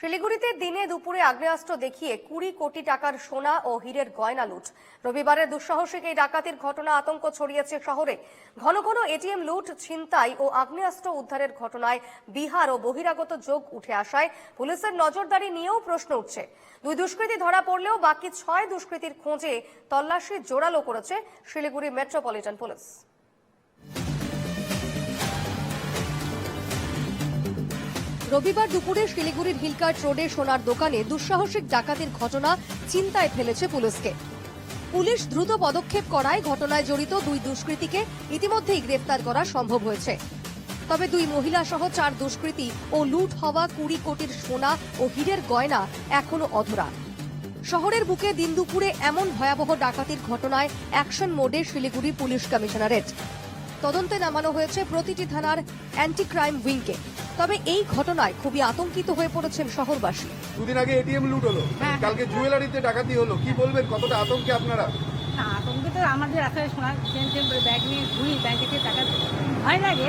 শিলিগুড়িতে দিনে দুপুরে আগ্নেয়াস্ত্র দেখিয়ে কুড়ি কোটি টাকার সোনা ও হীরের গয়না লুট। রবিবারের দুঃসাহসিক এই ডাকাতির ঘটনা আতঙ্ক ছড়িয়েছে শহরে। ঘন ঘন এটিএম লুট, ছিনতাই ও আগ্নেয়াস্ত্র উদ্ধারের ঘটনায় বিহার ও বহিরাগত যোগ উঠে আসায় পুলিশের নজরদারি নিয়েও প্রশ্ন উঠছে। দুই দুষ্কৃতী ধরা পড়লেও বাকি ছয় দুষ্কৃতীর খোঁজে তল্লাশি জোরালো করেছে শিলিগুড়ি মেট্রোপলিটন পুলিশ। রবিবার দুপুরে শিলিগুড়ির হিলকার্ট রোডে সোনার দোকানে দুঃসাহসিক ডাকাতির ঘটনা চিন্তায় ফেলেছে পুলিশকে। পুলিশ দ্রুত পদক্ষেপ করায় ঘটনায় জড়িত দুই দুষ্কৃতীকে ইতিমধ্যেই গ্রেফতার করা সম্ভব হয়েছে। তবে দুই মহিলা সহ চার দুষ্কৃতী ও লুট হওয়া কুড়ি কোটির সোনা ও হীরের গয়না এখনও অধরা। শহরের বুকে দিন দুপুরে এমন ভয়াবহ ডাকাতির ঘটনায় অ্যাকশন মোডে শিলিগুড়ি পুলিশ কমিশনারেট। তদন্তে নামানো হয়েছে প্রতিটি থানার অ্যান্টি ক্রাইম উইংকে। তবে এই ঘটনায় খুবই আতঙ্কিত হয়ে পড়েছেন শহরবাসী। দুদিন আগে এটিএম লুট হলো। হ্যাঁ। কালকে জুয়েলারিতে ডাকাতি হলো। কি বলবেন? কতটা আতঙ্কে আপনারা? না আতঙ্কে তো আমাদের রাস্তায় শোনা চেন চেন করে ব্যাগ নিয়ে ঘুরি ব্যাংকে থেকে টাকা ভয় লাগে।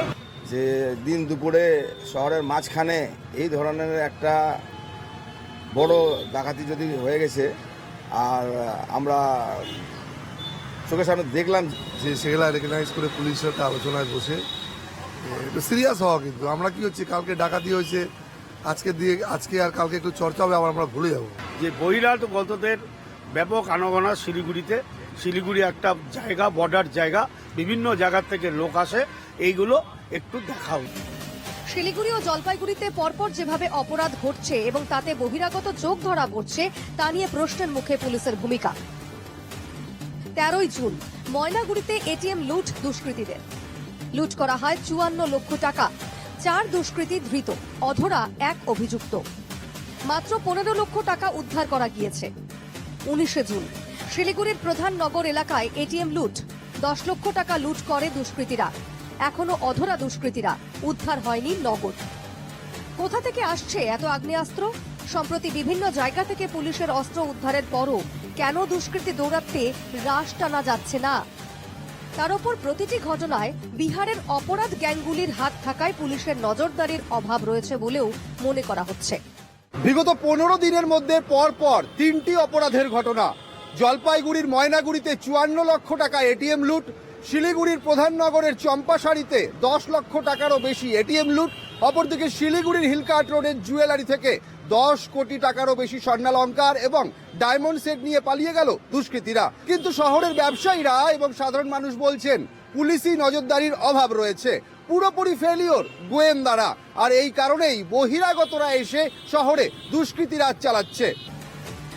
যে দিন দুপুরে শহরের মাঝখানে এই ধরনের একটা বড় ডাকাতি যদি হয়ে গেছে আর আমরা চোখের সামনে দেখলাম যে সেগুলা রেকগনাইজ করে পুলিশের একটা আলোচনায় বসে একটু সিরিয়াস হওয়া কিন্তু। আমরা কি হচ্ছে কালকে ডাকাতি হয়েছে আজকে দিয়ে আজকে আর কালকে একটু চর্চা হবে আবার আমরা ভুলে যাব। যে বহিরাগতদের ব্যাপক আনাগোনা শিলিগুড়িতে শিলিগুড়ি একটা জায়গা বর্ডার জায়গা বিভিন্ন জায়গা থেকে লোক আসে এইগুলো একটু দেখা উচিত শিলিগুড়ি ও জলপাইগুড়িতে পরপর যেভাবে অপরাধ ঘটছে এবং তাতে বহিরাগত চোখ ধরা পড়ছে তা নিয়ে প্রশ্নের মুখে পুলিশের ভূমিকা। তেরোই জুন ময়নাগুড়িতে এটিএম লুট দুষ্কৃতীদের। লুট করা হয় চুয়ান্ন লক্ষ টাকা। চার দুষ্কৃতী ধৃত, অধরা এক অভিযুক্ত। মাত্র পনেরো লক্ষ টাকা উদ্ধার করা গিয়েছে। উনিশে জুন, শিলিগুড়ির প্রধান নগর এলাকায় এটিএম লুট। দশ লক্ষ টাকা লুট করে দুষ্কৃতীরা। এখনও অধরা দুষ্কৃতীরা, উদ্ধার হয়নি নগদ কোথা থেকে আসছে এত আগ্নেয়াস্ত্র? সম্প্রতি বিভিন্ন জায়গা থেকে পুলিশের অস্ত্র উদ্ধারের পরও কেন দুষ্কৃতী দৌড়াতে রাশ টানা যাচ্ছে না? তার উপর প্রতিটি ঘটনায় বিহারের অপরাধ গ্যাংগুলির হাত থাকায় পুলিশের নজরদারির অভাব রয়েছে বলেও মনে করা হচ্ছে। বিগত পনেরো দিনের মধ্যে পর পর তিনটি অপরাধের ঘটনা। জলপাইগুড়ির ময়নাগুড়িতে চুয়ান্ন লক্ষ টাকা এটিএম লুট, শিলিগুড়ির প্রধান নগরের চম্পাশাড়িতে দশ লক্ষ টাকারও বেশি এটিএম লুট, অপরদিকে শিলিগুড়ির হিলকাট রোডের জুয়েলারি থেকে দশ কোটি টাকারও বেশি স্বর্ণালঙ্কার এবং ডায়মন্ড সেট নিয়ে পালিয়ে গেল দুষ্কৃতীরা। কিন্তু শহরের ব্যবসায়ীরা এবং সাধারণ মানুষ বলছেন, পুলিশি নজরদারির অভাব রয়েছে। পুরোপুরি ফেলিওর গোয়েন্দারা। আর এই কারণেই বহিরাগতরা এসে শহরে দুষ্কৃতিরাজ চালাচ্ছে।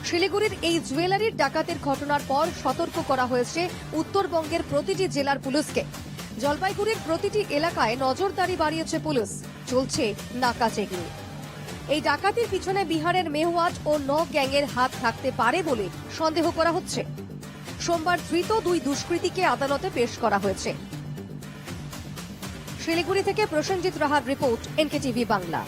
শিলিগুড়ির এই জুয়েলারির ডাকাতের ঘটনার পর সতর্ক করা হয়েছে উত্তরবঙ্গের প্রতিটি জেলার পুলিশকে। জলপাইগুড়ির প্রতিটি এলাকায় নজরদারি বাড়িয়েছে পুলিশ। চলছে নাকা চেকিং। এই ডাকাতির পিছনে বিহারের মেহওয়াজ ও ন গ্যাংয়ের হাত থাকতে পারে বলে সন্দেহ করা হচ্ছে। সোমবার ধৃত দুই দুষ্কৃতীকে আদালতে পেশ করা হয়েছে। শিলিগুড়ি থেকে প্রসেনজিৎ রাহার রিপোর্ট, এনকেটিভি বাংলা।